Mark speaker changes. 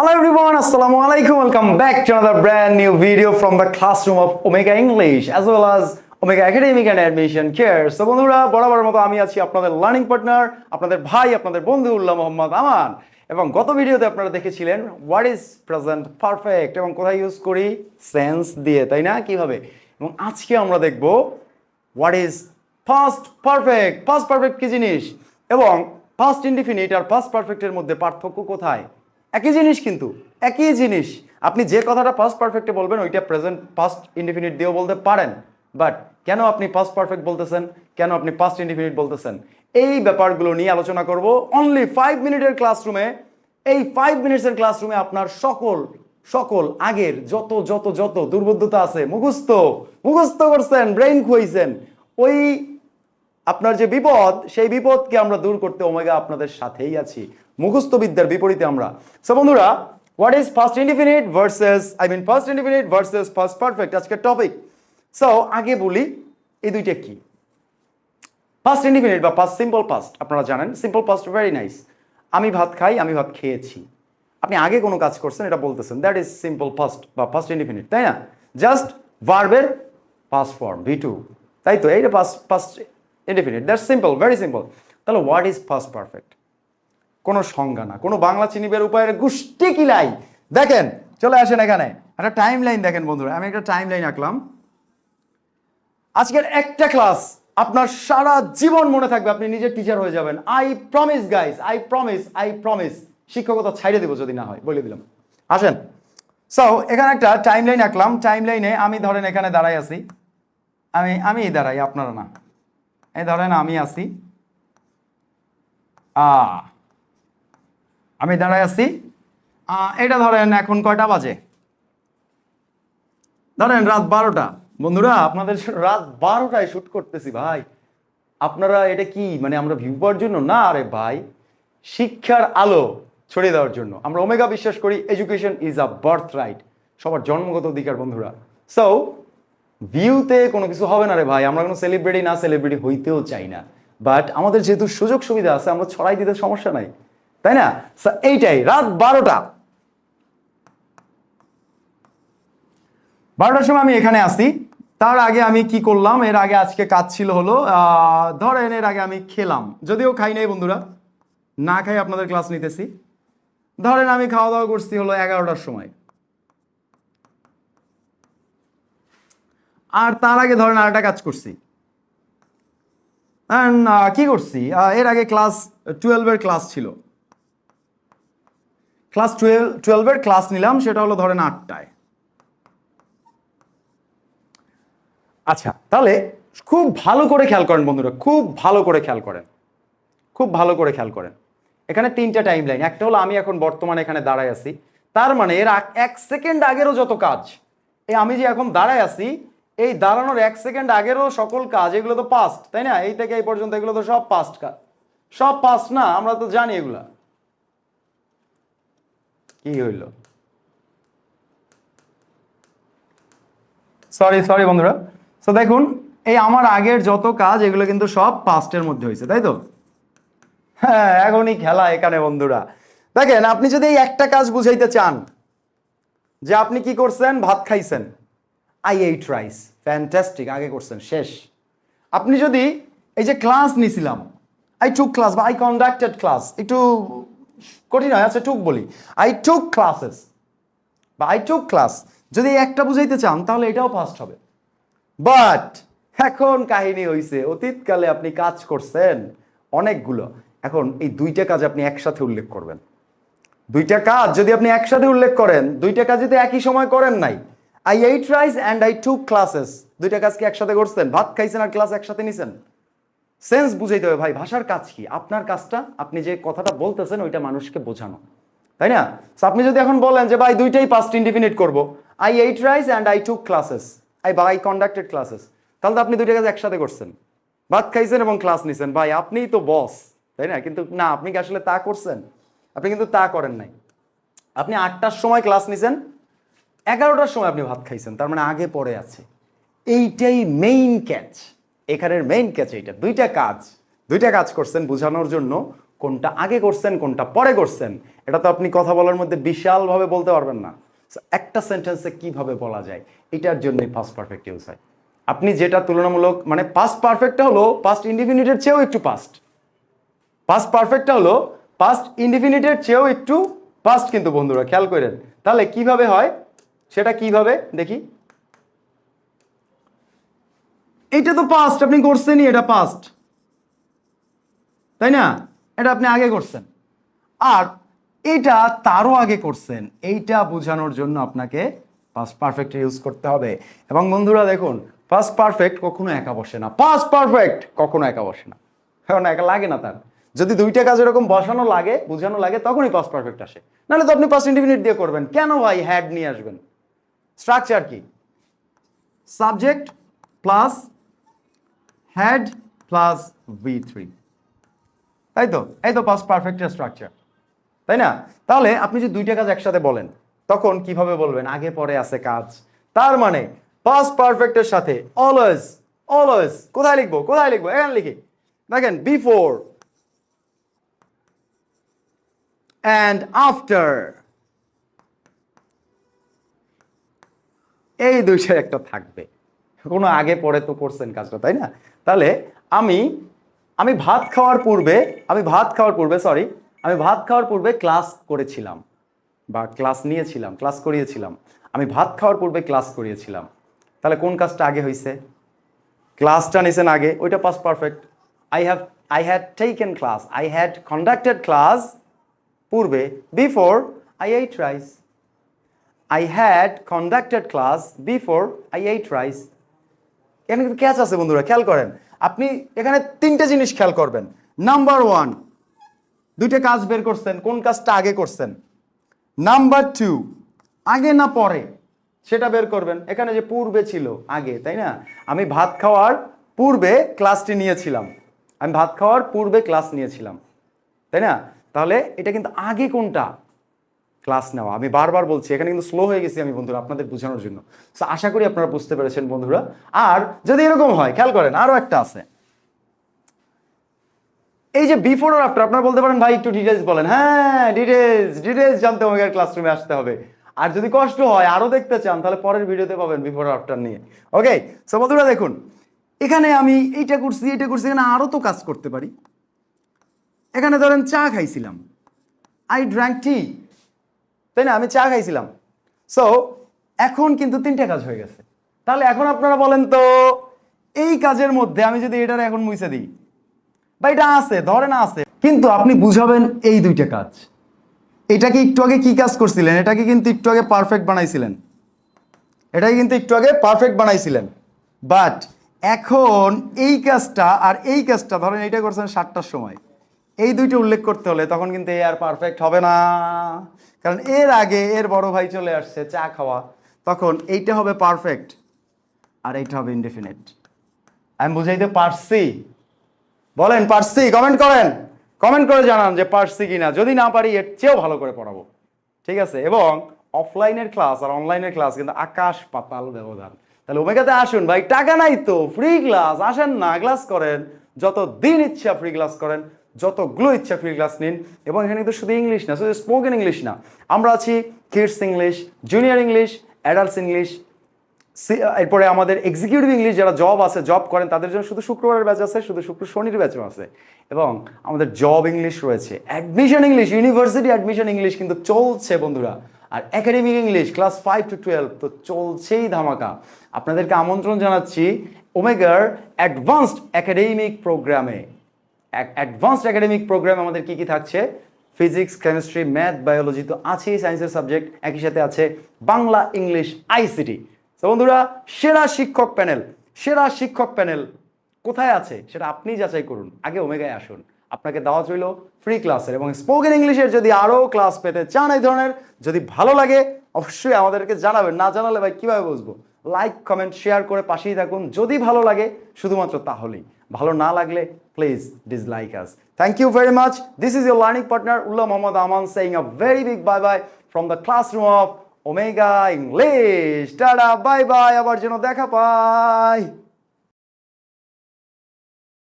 Speaker 1: Hello everyone, Assalamu alaikum. Welcome back to another brand new video from the classroom of Omega English as well as Omega Academic and Admission Care. So বন্ধুরা বরাবর মতো আমি আছি আপনাদের learning partner আপনাদের ভাই আপনাদের বন্ধু উল্লাহ মোহাম্মদ আমান। এবং গত ভিডিওতে আপনারা দেখেছিলেন হোয়াট ইজ প্রেজেন্ট পারফেক্ট এবং কোথায় ইউজ করি? সেন্স দিয়ে তাই না? কীভাবে? এবং আজকে আমরা দেখব what is first perfect first perfect কি জিনিস? এবং ফার্স্ট ইনডিফিনিট আর ফার্স্ট পারফেক্টের মধ্যে পার্থক্য কোথায়? একই জিনিস কিন্তু, একই জিনিস। আপনি যে কথাটা ফার্স্ট পারফেক্টে বলবেন, ওইটা প্রেজেন্ট ফার্স্ট ইনডিফিনিট দিয়েও বলতে পারেন। বাট কেন আপনি ফার্স্ট পারফেক্ট বলতেছেন? কেন আপনি ফার্স্ট ইনডিফিনিট বলতেছেন? এই ব্যাপারগুলো নিয়ে আলোচনা করব অনলি ফাইভ মিনিটের ক্লাসরুমে এই ফাইভ মিনিটসের ক্লাসরুমে আপনার সকল সকল আগের যত যত যত দুর্বোধ্যতা আছে, মুখস্থ মুখস্থ করছেন ব্রেইন খুয়াইছেন ওই আপনার যে বিপদ, সেই বিপদকে আমরা দূর করতে ওমেগা আপনাদের সাথেই আছি। মুখস্থ বিদ্যার বিপরীতে আমরা। সো বন্ধুরা what is first indefinite versus I mean first indefinite versus first perfect আজকের টপিক সো আগে বলি, এই দুইটা কি? ফার্স্ট ইন্ডিফিনিট বা ফার্স্ট সিম্পল পাস্ট আপনারা জানেন সিম্পল পাস্ট ভেরি নাইস আমি ভাত খাই, আমি ভাত খেয়েছি। আপনি আগে কোনো কাজ করছেন, এটা বলতেছেন দ্যাট ইজ সিম্পল ফার্স্ট বা ফার্স্ট ইন্ডিফিনিট তাই না? জাস্ট ভার্বের পাস্ট ফর্ম ভি টু তাই তো, এইটা past first indefinite that's simple very simple তাহলে হোয়াট ইজ ফার্স্ট পারফেক্ট কোনো সংজ্ঞা না, কোনো বাংলা চিনিবের উপায়ের গুষ্টি কিলাই দেখেন, চলে আসেন এখানে। একটা টাইম লাইন দেখেন বন্ধুরা, আমি একটা টাইম লাইন আঁকলাম। আজকের একটা ক্লাস আপনার সারা জীবন মনে থাকবে, আপনি নিজের টিচার হয়ে যাবেন। I promise guys I promise I promise শিক্ষকতা ছাইড়ে দেবো যদি না হয়, বলে দিলাম। আসেন। সো এখানে একটা টাইম লাইন আঁকলাম। টাইম লাইনে আমি ধরেন এখানে দাঁড়াই আছি। আমি আমি দাঁড়াই, আপনারা না। এই ধরেন আমি আছি। আ আমি দাঁড়ায় আছি। এটা ধরেন এখন কয়টা বাজে? ধরেন রাত বারোটা। বন্ধুরা, আপনাদের রাত বারোটায় শুট করতেছি ভাই। আপনারা এটা কি মানে আমরা ভিউ পাওয়ার জন্য? না, আরে ভাই, শিক্ষার আলো ছড়িয়ে দেওয়ার জন্য। আমরা ওমেগা বিশ্বাস করি education is a birth right সবার জন্মগত অধিকার, বন্ধুরা। সো ভিউতে কোনো কিছু হবে না রে ভাই। আমরা কোনো সেলিব্রিটি না সেলিব্রিটি হইতেও চাই না। বাট আমাদের যেহেতু সুযোগ সুবিধা আছে, আমরা ছড়াই দিতে সমস্যা নাই। তাই না? এইটাই। রাত বারোটা। বারোটার সময় আমি এখানে আসি। তার আগে আমি কি করলাম? এর আগে আজকে কাজ ছিল হলো ধরেন এর আগে আমি খেলাম। যদিও খাই নাই বন্ধুরা। না খাই আপনাদের ক্লাস নিতেছি। ধরেন আমি খাওয়া দাওয়া করছি হলো এগারোটার সময়। আর তার আগে ধরেন আরেকটা কাজ করছি। কি করছি? এর আগে ক্লাস টুয়েলভের ক্লাস ছিল। ক্লাস টুয়েলভ টুয়েলভের ক্লাস নিলাম, সেটা হলো ধরেন আটটায়। আচ্ছা তাহলে খুব ভালো করে খেয়াল করেন বন্ধুরা, খুব ভালো করে খেয়াল করেন। খুব ভালো করে খেয়াল করেন। এখানে তিনটা টাইম লাইন একটা হলো আমি এখন বর্তমানে এখানে দাঁড়ায় আছি, তার মানে এর এক সেকেন্ড আগেরও যত কাজ, এই আমি যে এখন দাঁড়ায় আছি, এই দাঁড়ানোর এক সেকেন্ড আগেরও সকল কাজ, এগুলো তো পাস্ট তাই না? এই থেকে এই পর্যন্ত এগুলো তো সব পাস্ট কাজ সব পাস্ট না, আমরা তো জানি এগুলা। কি হইল? সরি সরি বন্ধুরা। তো দেখুন, এই আমার আগের যত কাজ, এগুলো কিন্তু সব পাস্টের মধ্যে হয়েছে, তাই তো? হ্যাঁ এখনই খেলা এখানে, বন্ধুরা। দেখেন, আপনি যদি এই একটা কাজ বুঝাইতে চান, যে আপনি কি করছেন? ভাত খাইছেন। আই এইট রাইস ফ্যান্টাস্টিক আগে করছেন, শেষ। আপনি যদি এই যে ক্লাস নিছিলাম আই টুক ক্লাস বা আই কন্ডাক্টেড ক্লাস একটু কঠিন হয়। আচ্ছা টুক বলি। আই টুক ক্লাসেস বা আই টুক ক্লাস যদি একটা বুঝাইতে চান, তাহলে এটাও ফার্স্ট হবে। বাট এখন কাহিনী হইছে, অতীতকালে আপনি কাজ করছেন অনেকগুলো। এখন এই দুইটা কাজ আপনি একসাথে উল্লেখ করবেন। দুইটা কাজ যদি আপনি একসাথে উল্লেখ করেন, দুইটা কাজ যদি একই সময় করেন নাই। I ate rice and I took classes দুইটা কাজ কি একসাথে করছেন? ভাত খাইছেন আর ক্লাস একসাথে নিছেন? সেন্স বুঝাইতে হবে, ভাই, ভাষার কাজ কি? আপনার কাজটা, আপনি যে কথাটা বলতেছেন, ওইটা মানুষকে বোঝানো। তাই না? আপনি যদি এখন বলেন যে, ভাই, দুইটাই পাস্ট ইনডিফিনিট করব। I ate rice and I took classes I বা আই কন্ডাক্টেড ক্লাসেস তাহলে তো আপনি দুইটা কাজ একসাথে করছেন। ভাত খাইছেন এবং ক্লাস নিছেন। ভাই, আপনিই তো বস তাই না? কিন্তু না, আপনি কি আসলে তা করছেন? আপনি কিন্তু তা করেন নাই। আপনি আটটার সময় ক্লাস নিছেন, এগারোটার সময় আপনি ভাত খাইছেন, তার মানে আগে পরে আছে। এইটাই মেইন ক্যাচ এখানের মেইন ক্যাচ এইটা। দুইটা কাজ দুইটা কাজ করছেন বোঝানোর জন্য। কোনটা আগে করছেন, কোনটা পরে করছেন, এটা তো আপনি কথা বলার মধ্যে বিশালভাবে বলতে পারবেন না। একটা সেন্টেন্সে কীভাবে বলা যায়, এটার জন্যই ফার্স্ট পারফেক্ট ইউজ হয়। আপনি যেটা তুলনামূলক মানে পাস্ট পারফেক্টটা হলো পাস্ট ইন্ডিফিনিটের চেয়েও একটু পাস্ট পাস্ট পারফেক্টটা হলো পাস্ট ইনডিফিনিটের চেয়েও একটু পাস্ট কিন্তু বন্ধুরা, খেয়াল করেন। তাহলে কীভাবে হয়, সেটা কীভাবে, দেখি। এইটা তো পাস্ট আপনি করছেনই, এটা পাস্ট তাই না? এটা আপনি আগে করছেন। আর এটা তারও আগে করছেন। এইটা বোঝানোর জন্য আপনাকে পাস্ট পারফেক্ট ইউজ করতে হবে। এবং বন্ধুরা, দেখুন পাস্ট পারফেক্ট কখনো একা বসে না। পাস্ট পারফেক্ট কখনো একা বসে না। কারণ একা লাগে না তার। যদি দুইটা কাজ এরকম বসানো লাগে, বোঝানো লাগে, তখনই পাস্ট পারফেক্ট আসে। নাহলে তো আপনি পাস্ট ইন্ডিফিনিট দিয়ে করবেন। কেন ভাই হ্যাড নিয়ে আসবেন? স্ট্রাকচার কি? Subject plus had plus V three তাই তো এই তো পাস্ট পারফেক্টের স্ট্রাকচার তাই না? তাহলে আপনি যদি দুইটা কাজ একসাথে বলেন, তখন কীভাবে বলবেন? আগে পরে আছে কাজ। তার মানে পাস্ট পারফেক্টের সাথে অলওয়েজ অলওয়েজ কোথায় লিখব? কোথায় লিখব? এখানে লিখি। দেখেন বিফোর অ্যান্ড আফটার এই দুইটার একটা থাকবে। কোনো আগে পরে তো করছেন কাজটা, তাই না? তাহলে আমি আমি ভাত খাওয়ার পূর্বে, আমি ভাত খাওয়ার পূর্বে সরি আমি ভাত খাওয়ার পূর্বে ক্লাস করেছিলাম বা ক্লাস নিয়েছিলাম ক্লাস করিয়েছিলাম। আমি ভাত খাওয়ার পূর্বে ক্লাস করিয়েছিলাম। তাহলে কোন কাজটা আগে হয়েছে ক্লাসটা নিয়েছেন আগে, ওইটা past perfect I have I had taken class I had conducted class পূর্বে before I ate rice I had conducted class before I ate rice এখানে কিন্তু ক্যাচ আছে বন্ধুরা, খেয়াল করেন। আপনি এখানে তিনটে জিনিস খেয়াল করবেন। নাম্বার ওয়ান দুইটা কাজ বের করছেন, কোন কাজটা আগে করছেন? নাম্বার টু আগে না পরে? সেটা বের করবেন। এখানে যে পূর্বে ছিল, আগে, তাই না? আমি ভাত খাওয়ার পূর্বে ক্লাসটি নিয়েছিলাম। আমি ভাত খাওয়ার পূর্বে ক্লাস নিয়েছিলাম। তাই না? তাহলে এটা কিন্তু আগে কোনটা? ক্লাস নেওয়া। আমি বারবার বলছি এখানে কিন্তু স্লো হয়ে গেছি আমি বন্ধুরা আপনাদের বোঝানোর জন্য। So, আশা করি আপনারা বুঝতে পেরেছেন বন্ধুরা। আর যদি এরকম হয় খেয়াল করেন আরও একটা আছে। এই যে বিফোর আর আফটার আপনারা বলতে পারেন ভাই একটু ডিটেলস বলেন। হ্যাঁ ডিটেলস ডিটেলস জানতে হবে ক্লাসরুমে আসতে হবে। আর যদি কষ্ট হয় আরও দেখতে চান তাহলে পরের ভিডিওতে পাবেন বিফোর আফটার নিয়ে। ওকে সো বন্ধুরা দেখুন এখানে আমি এইটা করছি এইটা করছি এখানে আরও তো কাজ করতে পারি। এখানে ধরেন চা খাইছিলাম। আই ড্র্যাঙ্ক টি তাই না? আমি চা খাইছিলাম। সো এখন কিন্তু তিনটা কাজ হয়ে গেছে। তাহলে এখন আপনারা বলেন তো, এই কাজের মধ্যে আমি যদি এটার এখন মুছে দিই, বা এটা আছে, ধরেন আছে, কিন্তু আপনি বুঝাবেন এই দুইটা কাজ। এটাকে একটু আগে কি কাজ করছিলেন? এটাকে কিন্তু একটু আগে পারফেক্ট বানাইছিলেন? এটাকে কিন্তু একটু আগে পারফেক্ট বানাইছিলেন? বাট এখন এই কাজটা আর এই কাজটা, ধরেন এইটা করছেন সাতটার সময়, এই দুইটা উল্লেখ করতে হলে তখন কিন্তু এ আর পারফেক্ট হবে না। কারণ এর আগে এর বড় ভাই চলে আসছে চা খাওয়া, তখন এইটা হবে পারফেক্ট আর এইটা হবে ইনডেফিনিট আমি বুঝাইতে পারছি? বলেন পারছি কমেন্ট করেন। কমেন্ট করে জানান যে পারছি কিনা। যদি না পারি, এর চেয়েও ভালো করে পড়াবো। ঠিক আছে? এবং অফলাইনের ক্লাস আর অনলাইনের ক্লাস কিন্তু আকাশ পাতাল ব্যবধান। তাহলে ওমেগাতে আসুন ভাই, টাকা নাই তো ফ্রি ক্লাস আসেন না ক্লাস করেন। যত দিন ইচ্ছা ফ্রি ক্লাস করেন যতগুলো ইচ্ছা ফ্রি ক্লাস নিন এবং এখানে কিন্তু শুধু ইংলিশ না, শুধু স্পোকেন ইংলিশ না। আমরা আছি kids English junior English adults English এরপরে আমাদের এক্সিকিউটিভ ইংলিশ যারা জব আছে জব করেন, তাদের জন্য শুধু শুক্রবারের ব্যাচ আছে, শুধু শুক্র শনির ব্যাচও আছে। এবং আমাদের জব ইংলিশ রয়েছে। Admission English university admission English কিন্তু চলছে বন্ধুরা। আর academic English class five to twelve তো চলছেই ধামাকা। আপনাদেরকে আমন্ত্রণ জানাচ্ছি ওমেগার অ্যাডভান্সড একাডেমিক প্রোগ্রামে অ্যাডভান্সড একাডেমিক প্রোগ্রাম আমাদের কি কি থাকছে? ফিজিক্স কেমিস্ট্রি ম্যাথ বায়োলজি তো আছেই সায়েন্সের সাবজেক্ট একই সাথে আছে বাংলা ইংলিশ আইসিটি তো বন্ধুরা, সেরা শিক্ষক প্যানেল সেরা শিক্ষক প্যানেল কোথায় আছে? সেটা আপনি যাচাই করুন। আগে ওমেগায় আসুন। আপনাকে দেওয়া রইল ফ্রি ক্লাসের এবং স্পোকেন ইংলিশের যদি আরও ক্লাস পেতে চান এই ধরনের, যদি ভালো লাগে, অবশ্যই আমাদেরকে জানাবেন। না জানালে ভাই কীভাবে বুঝব? লাইক কমেন্ট শেয়ার করে পাশেই থাকুন। যদি ভালো লাগে, শুধুমাত্র তাহলেই। ভালো না লাগলে please dislike us thank you very much this is your learning partner Ullah Mohammad Aman saying a very big bye bye from the classroom of Omega English tata bye bye আবার যেন দেখা পাই.